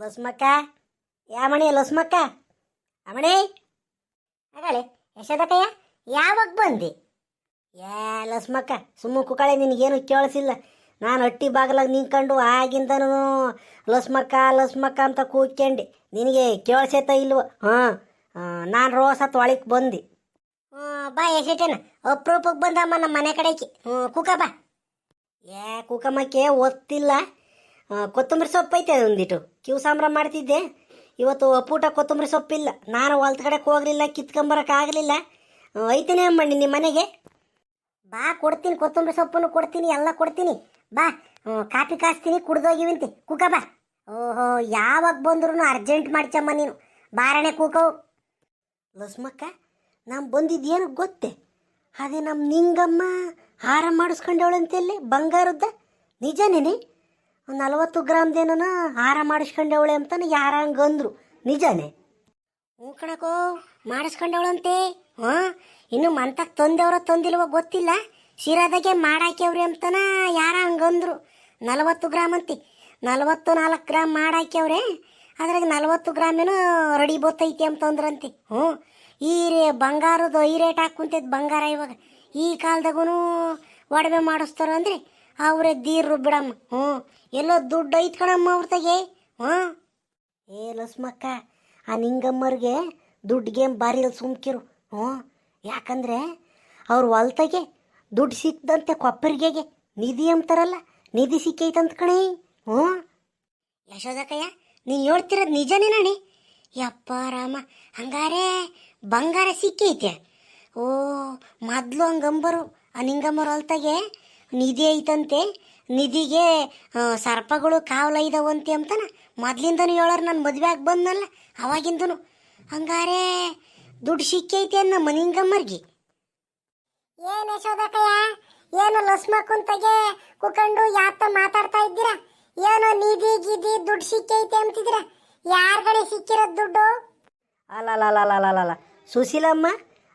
ಲಸ್ಮಕ್ಕ? ಯಾಮಣಿ ಲಸ್ಮಕ್ಕ? ಅಮಣಿ? ಆಗಳೆ ಯಶೋದಕ್ಕಯ್ಯ ಯಾವಾಗ ಬಂದಿ? ಯಾ, ಲಸ್ಮಕ್ಕ, ಸುಮ್ಮ ಕುಕಳೆ, ನಿನಗೇನು ಕೇಳಿಸಿಲ್ಲ. ನಾನು ಹಟ್ಟಿ ಬಾಗಿಲಾಗ ನಿಂತ್ಕೊಂಡು ಆಗಿಂದನೂ ಲಸ್ಮಕ್ಕ ಲಸ್ಮಕ್ಕ ಅಂತ ಕೂತ್ಕೊಂಡು. ನಿನಗೆ ಕೇಳಿಸೈತ ಇಲ್ವ? ಹಾಂ ನಾನು ರೋಸ ತೊಳಿಕ್ ಬಂದು. ಬಾ ಎಷ್ಟೇನ ಅಪ್ರೂಪಕ್ಕೆ ಬಂದಮ್ಮ ನಮ್ಮ ಮನೆ ಕಡೆಗೆ. ಹ್ಞೂ, ಕುಕ ಬಾ. ಏ ಕುಕಮ್ಮಕ್ಕೆ ಒತ್ತಿಲ್ಲ. ಕೊತ್ತಂಬರಿ ಸೊಪ್ಪು ಐತೆ ಒಂದಿಟ್ಟು ಕಿವು ಸಾಂಬ್ರ ಮಾಡ್ತಿದ್ದೆ. ಇವತ್ತು ಅಪ್ಪೂಟ ಕೊತ್ತಂಬರಿ ಸೊಪ್ಪಿಲ್ಲ ನಾನು ಹೊಲ್ದ ಹೋಗಲಿಲ್ಲ ಹೋಗ್ಲಿಲ್ಲ ಕಿತ್ಕೊಂಬರಕ್ಕಾಗಲಿಲ್ಲ ಐತೇನೆ ಅಮ್ಮಣ್ಣಿ ನಿಮ್ಮ ಮನೆಗೆ? ಬಾ, ಕೊಡ್ತೀನಿ, ಕೊತ್ತಂಬರಿ ಸೊಪ್ಪನ್ನು ಕೊಡ್ತೀನಿ, ಎಲ್ಲ ಕೊಡ್ತೀನಿ. ಬಾ ಕಾಫಿ ಕಾಸ್ತೀನಿ ಕುಡ್ದೋಗಿವಂತೆ ಕೂಕ ಬಾ. ಓಹೋ, ಯಾವಾಗ ಬಂದ್ರು ಅರ್ಜೆಂಟ್ ಮಾಡ್ಚಮ್ಮ ನೀನು. ಬಾರಣೆ ಕೂಕವು ಲಸ್ಮಕ್ಕ, ನಾನು ಬಂದಿದ್ದೇನು ಗೊತ್ತೇ? ಅದೇ ನಮ್ಮ ನಿಂಗಮ್ಮ ಹಾರ ಮಾಡಿಸ್ಕೊಂಡವಳಂತೆಲ್ಲಿ ಬಂಗಾರದ್ದ. ನಿಜನೇನೆ? ನಲವತ್ತು ಗ್ರಾಮ್ದೇನ ಹಾರ ಮಾಡಿಸ್ಕೊಂಡವಳೆ ಅಂತಾನೆ ಯಾರ ಹಂಗಂದ್ರು ನಿಜನೇ? ಹ್ಞೂ ಕಣಕೋ, ಮಾಡಿಸ್ಕೊಂಡವಳಂತೆ. ಹಾಂ, ಇನ್ನು ಮಂತಕ್ಕೆ ತಂದೆವ್ರ ತಂದಿಲ್ವ ಗೊತ್ತಿಲ್ಲ. ಶಿರಾದಾಗೆ ಮಾಡಾಕ್ಯವ್ರಿ ಅಂತನ ಯಾರ ಹಂಗಂದ್ರು ನಲವತ್ತು ಗ್ರಾಮ್ ಅಂತಿ. ನಲವತ್ತು ನಾಲ್ಕು ಗ್ರಾಮ್ ಮಾಡಾಕ್ಯವ್ರೆ. ಅದ್ರಾಗ ನಲವತ್ತು ಗ್ರಾಮೇನೋ ರೆಡಿ ಬೊತ್ತೈತಿ ಅಂತಂದ್ರಂತೆ. ಹ್ಞೂ, ಈ ರೇ ಬಂಗಾರದ ಈ ರೇಟ್ ಹಾಕುಂತೈತೆ ಬಂಗಾರ ಇವಾಗ. ಈ ಕಾಲದಾಗೂ ಒಡವೆ ಮಾಡಿಸ್ತಾರ ಅಂದ್ರೆ ಅವರೇ ದೀರ್ರು ಬಿಡಮ್ಮ. ಹ್ಞೂ ಎಲ್ಲೋ ದುಡ್ಡು ಐತ್ ಕಣಮ್ಮ ಅವ್ರತಾಗೆ ಹಾಂ? ಏ ಲಸ್ಮಕ್ಕ, ಆ ನಿಂಗಮ್ಮರ್ಗೆ ದುಡ್ಡಿಗೆ ಬಾರಿ ಸುಮ್ಕಿರು ಹ್ಞೂ ಯಾಕಂದರೆ ಅವ್ರ ಹೊಲ್ತಾಗೆ ದುಡ್ಡು ಸಿಕ್ಕದಂತೆ ಕೊಪ್ಪರಿಗೆಗೆ ನಿಧಿ ಅಂತಾರಲ್ಲ ನಿಧಿ ಸಿಕ್ಕೈತಂತ ಕಣಿ ಹ್ಞೂ ಯಶೋದಕ್ಕಯ್ಯ ನೀನು ಹೇಳ್ತಿರೋದು ನಿಜನೇ ನಾಣಿ ಯಪ್ಪ ರಾಮ, ಹಂಗಾರೆ ಬಂಗಾರ ಸಿಕ್ಕೈತೆ. ಓ, ಮೊದಲು ಹಂಗಂಬರು, ಆ ನಿಂಗಮ್ಮರ ಹೊಲ್ತಾಗೆ ನಿಧಿ ಐತಂತೆ ನಿಧಿಗೆ ಸರ್ಪಗಳು ಕಾವಲ ಇದಾವಂತೆ ಅಂತಾನ? ಮೊದ್ಲಿಂದನೂ ಹೇಳೋರು ನನ್ನ ಮದುವೆ ಆಗಿ ಬಂದನಲ್ಲ, ಅವಾಗಿಂದನು. ಹಂಗಾರೆ, ದುಡ್ಡು ಸಿಕ್ಕೈತೆ ಅನ್ನ ಮನಿಂಗಮ್ಮರ್ಗಿ. ಏನು ಯಶೋದಕ್ಕಯ್ಯ ಏನು ಲಸ್ಮ ಕುಂತಗೆ ಕುಕೊಂಡು ಯಾತ ಮಾತಾಡ್ತಾ ಇದ್ದೀರಾ? ಏನು ನಿಧಿ ಗಿಧಿ ದುಡ್ಡು ಸಿಕ್ಕೈತೆ ಅಂತಿದ್ದೀರಾ? ಯಾರ ಕಡೆ ಸಿಕ್ಕಿರೋದು ದುಡ್ಡು? ಅಲ್ಲ ಸುಶೀಲಮ್ಮ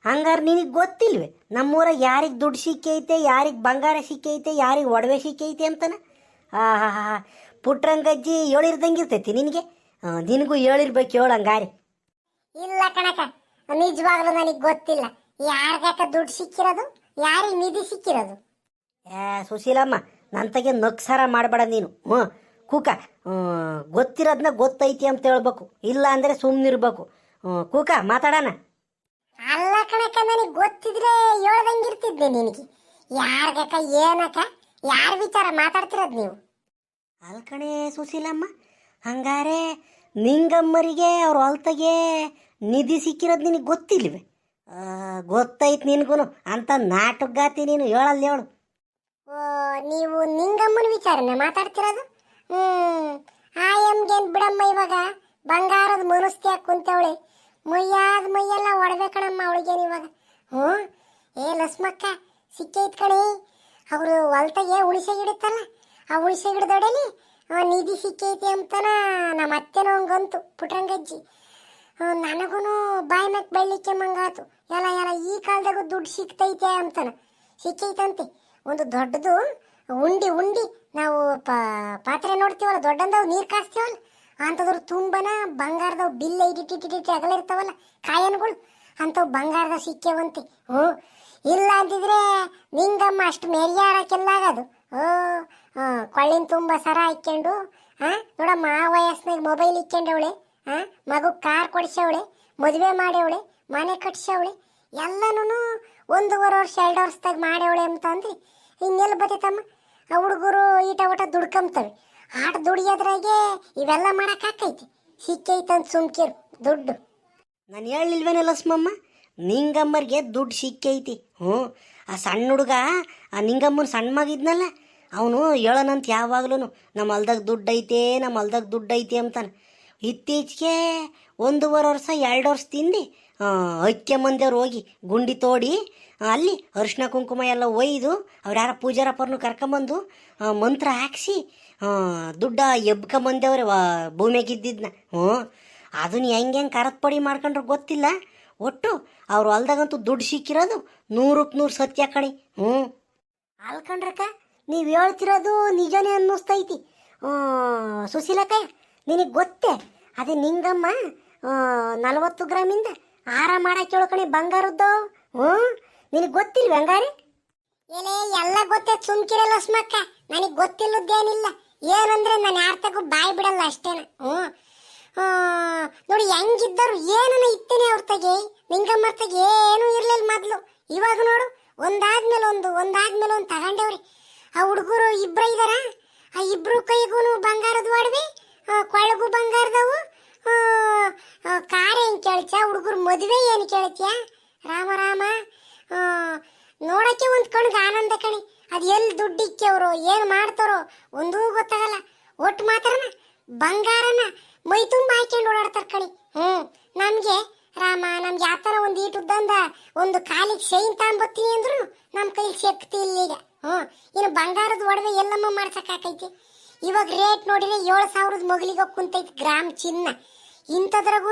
ಹಂಗಾರೆ ನಿನಗೆ ಗೊತ್ತಿಲ್ವೇ? ನಮ್ಮೂರ ಯಾರಿಗೆ ದುಡ್ಡು ಸಿಕ್ಕೈತೆ ಯಾರಿಗೆ ಬಂಗಾರ ಸಿಕ್ಕೈತೆ ಯಾರಿಗೆ ಒಡವೆ ಸಿಕ್ಕೈತೆ ಅಂತನ? ಆ ಹಾ ಹಾ ಹಾ. ಪುಟ್ರಂಗಜ್ಜಿ ಹೇಳಿರ್ದಂಗೆ ಇರ್ತೈತಿ ನಿನಗೆ? ನಿನಗೂ ಹೇಳಿರ್ಬೇಕು ಹೇಳು ಹಂಗಾರೆ. ಇಲ್ಲ ಕಣಕ ನಿಜವಾಗ್ಲೂ ನನಗೆ ಗೊತ್ತಿಲ್ಲ. ಯಾರಿಗಾಕ ದುಡ್ಡು ಸಿಕ್ಕಿರೋದು ಯಾರಿಗೆ ನಿಧಿ ಸಿಕ್ಕಿರೋದು? ಏ ಸುಶೀಲಮ್ಮ ನಂತಗೆ ನಕ್ಸಾರ ಮಾಡಬೇಡ ನೀನು. ಹ್ಞೂ ಕೂಕ. ಗೊತ್ತಿರೋದನ್ನ ಗೊತ್ತೈತಿ ಅಂತ ಹೇಳ್ಬೇಕು. ಇಲ್ಲ ಅಂದರೆ ಸುಮ್ಮನಿರ್ಬೇಕು ಹ್ಞೂ ಕೂಕ ಮಾತಾಡೋಣ. ಕಣಕ ನನಗೆ ಗೊತ್ತಿದ್ರೆ ಹೇಳ್ದಂಗಿರ್ತಿದ್ದೆ ನಿನಗೆ. ಯಾರ್ಗಕ್ಕ ಏನಕ್ಕ ಯಾರ ವಿಚಾರ ಮಾತಾಡ್ತಿರೋದು ನೀವು? ಅಲ್ ಕಣೆ ಸುಶೀಲಮ್ಮ ಹಂಗಾರೆ ನಿಂಗಮ್ಮರಿಗೆ ಅವ್ರ ಹೊಲ್ತಗೆ ನಿಧಿ ಸಿಕ್ಕಿರೋದು ನಿನಗೆ ಗೊತ್ತಿಲ್ವೇ? ಗೊತ್ತೈತೆ ನಿನಗೂ ಅಂತ ನಾಟಕಗಾತಿ ನೀನು ಹೇಳಲ್ಲ ಹೇಳು. ಓ ನೀವು ನಿಂಗಮ್ಮನ ವಿಚಾರನ ಮಾತಾಡ್ತಿರೋದು? ಹ್ಞೂ ಆ ಎಮ್ಗೇನ್ ಬಿಡಮ್ಮ ಇವಾಗ ಬಂಗಾರದ ಮನಸ್ತಿಯಾಗಿ ಕುಂತವಳೆ. ಮುಯ್ಯಾದ ಮುಯ್ಯೆಲ್ಲ ಒಡವೆ ಕಣಮ್ಮ ಅವಳಿಗೇನು ಇವಾಗ. ಹ್ಞೂ? ಏ ಲಸ್ಮಕ್ಕ, ಸಿಕ್ಕೈತ್ ಕಣಿ. ಅವರು ಹೊಲ್ತಾಗೆ ಹುಣಿಸೆ ಗಿಡತ್ತಲ್ಲ, ಆ ಹುಣಿಸೆ ಗಿಡದೊಡಲಿ ನಿಧಿ ಸಿಕ್ಕೈತಿ ಅಂತನ ನಮ್ಮ ಅತ್ತೆನೋ ಹಂಗಂತು ಪುಟ್ರಂಗಜ್ಜಿ ನನಗೂ ಬಾಯಿ ಮ್ಯಾಕ್ ಬೈಲಿಕ್ಕೆ ಮಂಗಾತು. ಎಲ್ಲ ಎಲ್ಲ, ಈ ಕಾಲದಾಗೂ ದುಡ್ಡು ಸಿಕ್ತೈತೆ ಅಂತಾನ. ಸಿಕ್ಕೈತಂತೆ. ಒಂದು ದೊಡ್ಡದು ಉಂಡಿ ಉಂಡಿ. ನಾವು ಪಾತ್ರೆ ನೋಡ್ತೀವಲ್ಲ, ದೊಡ್ಡಂದವು, ನೀರು ಕಾಸ್ತೀವಲ್ಲ? ಅಂಥದ್ರ ತುಂಬನ ಬಂಗಾರದವು ಇಟ್ಟಿಟ್ಟಿಟ್ಟಿಟ್ಟು ಅಗಲ ಇರ್ತಾವಲ್ಲ, ಕಾಯನ್ಗಳು ಅಂಥವು ಬಂಗಾರದ ಸಿಕ್ಕೇವಂತೆ ಹ್ಞೂ, ಇಲ್ಲ ಅಂತಿದ್ರೆ ನಿಂಗಮ್ಮ ಅಷ್ಟು ಮೆರಿಯಾಡಕ್ಕೆಲ್ಲ ಆಗೋದು. ಓ ಕೊಳ್ಳಿನ ತುಂಬ ಸರ ಹಾಕ್ಕೊಂಡು ಹಾಂ ನೋಡಮ್ಮ ಆ ವಯಸ್ಸಿನಾಗ ಮೊಬೈಲ್ ಇಕ್ಕೊಂಡವಳೆ ಹಾಂ ಮಗು ಕಾರ್ ಕೊಡ್ಸವಳೆ, ಮದುವೆ ಮಾಡ್ಯವಳೆ, ಮನೆ ಕಟ್ಸವಳೆ ಎಲ್ಲನೂ ಒಂದೂವರೆ ವರ್ಷ, ಎರಡು ವರ್ಷದಾಗ ಮಾಡ್ಯವಳೆ ಅಂತ ಅಂದ್ರೆ ಇನ್ನೆಲ್ಲ ಬರ್ತೈತಮ್ಮ ಆ ಹುಡುಗರು ಈಟ ಊಟ ದುಡ್ಕೊಂತವೆ ಆಟ ದುಡಿಯೋದ್ರಾಗೆ ಇವೆಲ್ಲ ಮಾಡೋಕ್ಕಾಕೈತಿ ಸಿಕ್ಕೈತಂತ ಸುಮ್ಕಿರು ದುಡ್ಡು. ನಾನು ಹೇಳಿಲ್ವೇನೆ ಲಸ್ಮಮ್ಮ ನಿಂಗಮ್ಮರಿಗೆ ದುಡ್ಡು ಸಿಕ್ಕೈತಿ. ಹ್ಞೂ. ಆ ಸಣ್ಣ ಹುಡುಗ, ಆ ನಿಂಗಮ್ಮನ ಸಣ್ಣ ಮಗಿದ್ನಲ್ಲ ಅವನು ಹೇಳನಂತ ಯಾವಾಗ್ಲೂ ನಮ್ಮ ಹೊಲ್ದಾಗ ದುಡ್ಡು ಐತೆ, ನಮ್ಮ ಹೊಲ್ದಾಗ ದುಡ್ಡು ಐತೆ ಅಂತಾನೆ. ಇತ್ತೀಚೆಗೆ ಒಂದೂವರೆ ವರ್ಷ, ಎರಡು ವರ್ಷ ತಿಂದು ಐಕ್ಯ ಮಂದಿಯವ್ರು ಹೋಗಿ ಗುಂಡಿ ತೋಡಿ, ಅಲ್ಲಿ ಅರಿಶಿನ ಕುಂಕುಮ ಎಲ್ಲ ಒಯ್ದು, ಅವ್ರು ಯಾರ ಪೂಜಾರಪ್ಪರನ್ನು ಕರ್ಕೊಂಬಂದು ಮಂತ್ರ ಹಾಕ್ಸಿ ದುಡ್ಡ ಎಬ್ಕೊಂಬಂದವ್ರೆ ಭೂಮಿಯಾಗಿದ್ದಿದ್ನ. ಹ್ಞೂ ಅದನ್ನ ಹೆಂಗೆ ಹೆಂಗೆ ಕರತ್ ಪಡಿ ಮಾಡ್ಕೊಂಡ್ರೆ ಗೊತ್ತಿಲ್ಲ. ಒಟ್ಟು ಅವ್ರು ಹೊಲ್ದಾಗಂತೂ ದುಡ್ಡು ಸಿಕ್ಕಿರೋದು ನೂರಕ್ಕೆ ನೂರು ಸತ್ಯ ಕಣಿ. ಹ್ಞೂ. ಅಲ್ಕಂಡ್ರಕ್ಕ ನೀವು ಹೇಳ್ತಿರೋದು ನಿಜನೇ ಅನ್ನಿಸ್ತೈತಿ. ಸುಶೀಲಕ್ಕ, ನಿನಗೆ ಗೊತ್ತೇ, ಅದೇ ನಿಂಗಮ್ಮ ನಲವತ್ತು ಗ್ರಾಮಿಂದ ಆರ ಮಾಡಕ್ಕೆ ಹೇಳ್ಕಣಿ ಬಂಗಾರದ್ದು. ಹ್ಞೂ, ನಿನಗೆ ಗೊತ್ತಿಲ್ವ ಹಂಗಾರೆ ಏನೇ, ಎಲ್ಲ ಗೊತ್ತೇ, ಸುಮ್ಕಿರಲ್ಲ ಸ್ಮಕ್ಕ. ನನಗೆ ಗೊತ್ತಿಲ್ಲದ್ದೇನಿಲ್ಲ. ಏನಂದ್ರೆ ನಾನು ಯಾರ್ತಕ್ಕೂ ಬಾಯಿ ಬಿಡಲ್ಲ ಅಷ್ಟೇನ. ಹ್ಞೂ. ನೋಡಿ ಹೆಂಗಿದ್ದರು ಏನನ್ನ ಇತ್ತೇನೆ ಅವ್ರ ತಗೆ. ನಿಂಗಮ್ಮ ತಗೆ ಏನೂ ಇರಲಿಲ್ಲ ಮೊದಲು. ಇವಾಗ ನೋಡು, ಒಂದಾದ್ಮೇಲೆ ಒಂದು ಒಂದಾದ್ಮೇಲೆ ಒಂದು ತಗೊಂಡೇವ್ರಿ. ಆ ಹುಡುಗರು ಇಬ್ರ ಇದಾರ. ಆ ಇಬ್ರು ಕೈಗೂ ಬಂಗಾರದ ಒಡವೆ ಕೊಳಗು ಬಂಗಾರದವು ಏನು ಕಾರ್ ಹೆಂಗ್ ಕೇಳ್ತ್ಯಾ? ಹುಡುಗರು ಮದುವೆ ಏನು ಕೇಳ್ತೀಯ? ರಾಮ ರಾಮ. ನೋಡಕ್ಕೆ ಒಂದು ಕಣ್ಗೆ ಆನಂದ ಕಣಿ. ಅದು ಎಲ್ಲಿ ದುಡ್ಡು ಅವರು ಏನು ಮಾಡ್ತಾರೋ ಒಂದೂ ಗೊತ್ತಾಗಲ್ಲ. ಒಟ್ಟು ಮಾತ್ರನ ಬಂಗಾರನ ಮೈ ತುಂಬ ಹಾಕೊಂಡು ಓಡಾಡ್ತಾರೆ ಕಣಿ. ಹ್ಞೂ ನಮಗೆ ರಾಮ, ನಮ್ಗೆ ಯಾವ ಥರ ಒಂದು ಈಟುದ್ದಂದ ಒಂದು ಕಾಲಿಗೆ ಶೈನ್ ತಗೊಂಬತ್ತೀನಿ ಅಂದ್ರು ನಮ್ಮ ಕೈಲಿ ಶಕ್ತಿ ಇಲ್ಲ ಈಗ. ಹ್ಞೂ ಇನ್ನು ಬಂಗಾರದ ಒಡವೆ ಎಲ್ಲಮ್ಮ ಮಾಡ್ಸೋಕ್ಕಾಕೈತಿ ಇವಾಗ ರೇಟ್ ನೋಡಿದ್ರೆ ಏಳು ಸಾವಿರದ ಮಗಳಿಗೆ ಕುಂತೈತಿ ಗ್ರಾಮ್ ಚಿನ್ನ. ಇಂಥದ್ರಾಗೂ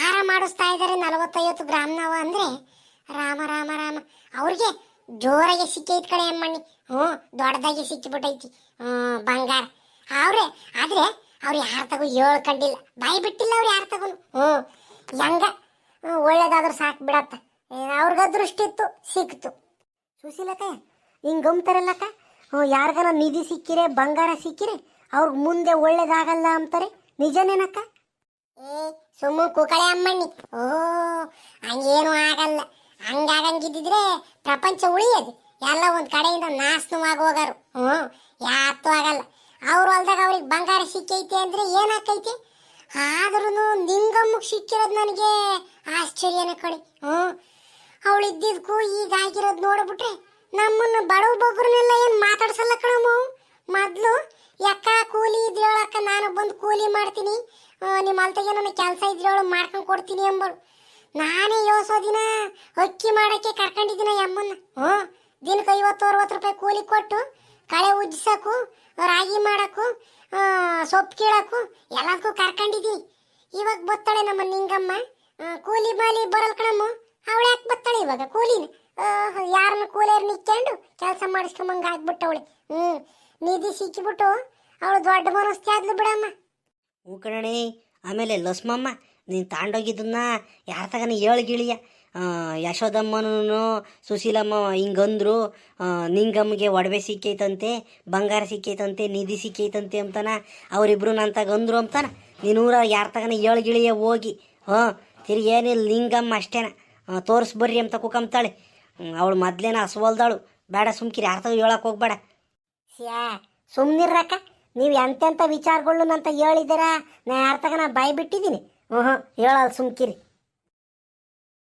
ಹಾರ ಮಾಡಿಸ್ತಾ ಇದ್ದಾರೆ ನಲವತ್ತೈವತ್ತು ಗ್ರಾಮ್ನವ ಅಂದರೆ ರಾಮ ರಾಮ ರಾಮ. ಅವ್ರಿಗೆ ಜೋರಾಗಿ ಸಿಕ್ಕೈತ್ ಕಡೆ ಅಮ್ಮಣ್ಣಿ. ಹ್ಞೂ, ದೊಡ್ಡದಾಗಿ ಸಿಕ್ಕಿಬಿಟ್ಟೈತಿ. ಹ್ಞೂ, ಬಂಗಾರ. ಅವ್ರೆ, ಆದ್ರೆ ಅವ್ರು ಯಾರ ತಗೋ ಹೇಳ್ಕೊಂಡಿಲ್ಲ. ಬಾಯಿ ಬಿಟ್ಟಿಲ್ಲ ಅವ್ರು ಯಾರು ತಗೋ ಹ್ಞೂ, ಹೆಂಗ? ಒಳ್ಳೇದಾದ್ರೂ ಸಾಕು ಬಿಡತ್ತ. ಅವ್ರಿಗೆ ಅದೃಷ್ಟ ಇತ್ತು, ಸಿಕ್ತು. ಸುಶೀಲಕ್ಕ ಹಿಂಗೆ ಗಮ್ತಾರಲ್ಲಕ್ಕ? ಹ್ಞೂ ಯಾರಿಗಾರ ನಿಧಿ ಸಿಕ್ಕಿರೆ, ಬಂಗಾರ ಸಿಕ್ಕಿರೆ, ಅವ್ರಿಗೆ ಮುಂದೆ ಒಳ್ಳೇದಾಗಲ್ಲ ಅಂತಾರೆ. ನಿಜನೇನಕ್ಕ? ಏ, ಸುಮ್ಮ ಕುಕಳೆ ಅಮ್ಮಣ್ಣಿ. ಓ ಹಂಗೇನು ಆಗಲ್ಲ. ಹಂಗಾಗಂಗಿದ್ದಿದ್ರೆ ಪ್ರಪಂಚ ಉಳಿಯದು. ಎಲ್ಲ ಒಂದು ಕಡೆಯಿಂದ ನಾಶನವಾಗಿ ಹೋಗಾರು. ಹ್ಞೂ ಯಾತು ಆಗಲ್ಲ. ಅವ್ರು ಹೊಲ್ದಾಗ ಅವ್ರಿಗೆ ಬಂಗಾರ ಸಿಕ್ಕೈತೆ ಅಂದ್ರೆ ಏನಾಕೈತಿ ಆದ್ರೂ ನಿಂಗಮ್ಮಗೆ ಸಿಕ್ಕಿರೋದು ನನಗೆ ಆಶ್ಚರ್ಯನ ಕಣಿ. ಹ್ಞೂ ಅವಳು ಇದ್ದಿದ್ದಕ್ಕೂ ಈಗ ಆಗಿರೋದು ನೋಡ್ಬಿಟ್ರೆ ನಮ್ಮನ್ನು ಬಡವ ಬಗ್ರನ್ನೆಲ್ಲ ಏನು ಮಾತಾಡ್ಸಲ್ಲ ಕಣಮ್ಮ? ಮೊದಲು, ಯಕ್ಕ, ಕೂಲಿ ಇದ್ರೊಳಕ್ಕ ನಾನು ಬಂದು ಕೂಲಿ ಮಾಡ್ತೀನಿ. ನಿಮ್ಮ ಅಲ್ತಗೆ ನನ್ನ ಕೆಲಸ ಇದ್ರೊಳಗೆ ಮಾಡ್ಕೊಂಡು ಕೊಡ್ತೀನಿ ಎಂಬಳು ನಾನೇ ಯೋಸೋ ದಿನ ಅಕ್ಕಿ ಮಾಡಕ್ಕೆ ಕರ್ಕೊಂಡಿದ್ದೀನ ಅಮ್ಮನ್ನ ಹ್ಞೂ ದಿನಕ್ಕೆ ಐವತ್ತು ಅರವತ್ತು ರೂಪಾಯಿ ಕೂಲಿ ಕೊಟ್ಟು ಕಳೆ ಉಜ್ಜಿಸೋಕು ರಾಗಿ ಮಾಡಕು ಆ, ಸೊಪ್ಪು ಕೀಳಕು ಎಲ್ಲದಕ್ಕೂ ಕರ್ಕೊಂಡಿದ್ದೀನಿ ಇವಾಗ ಬತ್ತಾಳೆ ನಮ್ಮ ನಿಂಗಮ್ಮ. ಕೂಲಿ ಮಾಲಿ ಬರಲ್ ಕಣಮ್ಮ. ಅವಳು ಯಾಕೆ ಬತ್ತಾಳೆ ಇವಾಗ ಕೂಲಿನ? ಯಾರನ್ನ ಕೂಲಿಯರ್ ನಿಕ್ಕೊಂಡು ಕೆಲಸ ಮಾಡಿಸ್ಕೊಂಬಂಗ ಆಗ್ಬಿಟ್ಟವಳೆ. ಹ್ಞೂ ನಿಧಿ ಸಿಕ್ಕಿಬಿಟ್ಟು ಅವಳು ದೊಡ್ಡ ಮನಸ್ತಿ ಆದ್ಲು ಬಿಡಮ್ಮ. ಹ್ಞೂ ಕಣಣಿ ಆಮೇಲೆ ಲಸ್ಮಮ್ಮ ನೀನು ತಾಂಡೋಗಿದ್ದನ್ನ ಯಾರ ತಗನ ಏಳು ಗಿಳಿಯ ಯಶೋದಮ್ಮನೂ ಸುಶೀಲಮ್ಮ ಹಿಂಗಂದ್ರು ನಿಂಗಮ್ಮಗೆ ಒಡವೆ ಸಿಕ್ಕೈತಂತೆ, ಬಂಗಾರ ಸಿಕ್ಕೈತಂತೆ, ನಿಧಿ ಸಿಕ್ಕೈತಂತೆ ಅಂತಾನ, ಅವರಿಬ್ರು ನನ್ನ ತಗಂದ್ರು ಅಂತಾನ, ನೀನೂರ ಯಾರ ತಗನ ಏಳು ಗಿಳಿಯ ಹೋಗಿ. ಹಾಂ, ತಿರ್ಗಿ ಏನಿಲ್ಲ, ನಿಂಗಮ್ಮ ಅಷ್ಟೇನ. ತೋರಿಸ್ಬರ್ರಿ ಅಂತ ಕುಕಂತಾಳೆ ಅವಳು ಮೊದ್ಲೇನ ಹಸುವಲ್ದಾಳು. ಬೇಡ ಸುಮ್ಕಿರಿ ಯಾರ ತಗ ಹೇಳಕ್ಕೆ ಹೋಗ್ಬೇಡ. ಸ್ಯಾ ಸುಮ್ಮನಿರ್ರಕ್ಕ ನೀವು ಎಂತೆಂಥ ವಿಚಾರಗಳು ಅಂತ ಹೇಳಿದ್ದೀರಾ? ನಾ ಯಾರ ತಗ ನಾ ಬಾಯಿ ಬಿಟ್ಟಿದ್ದೀನಿ ಹ್ಞೂ ಹ್ಞೂ ಹೇಳಲ್ಲ ಸುಮ್ಕಿರಿ.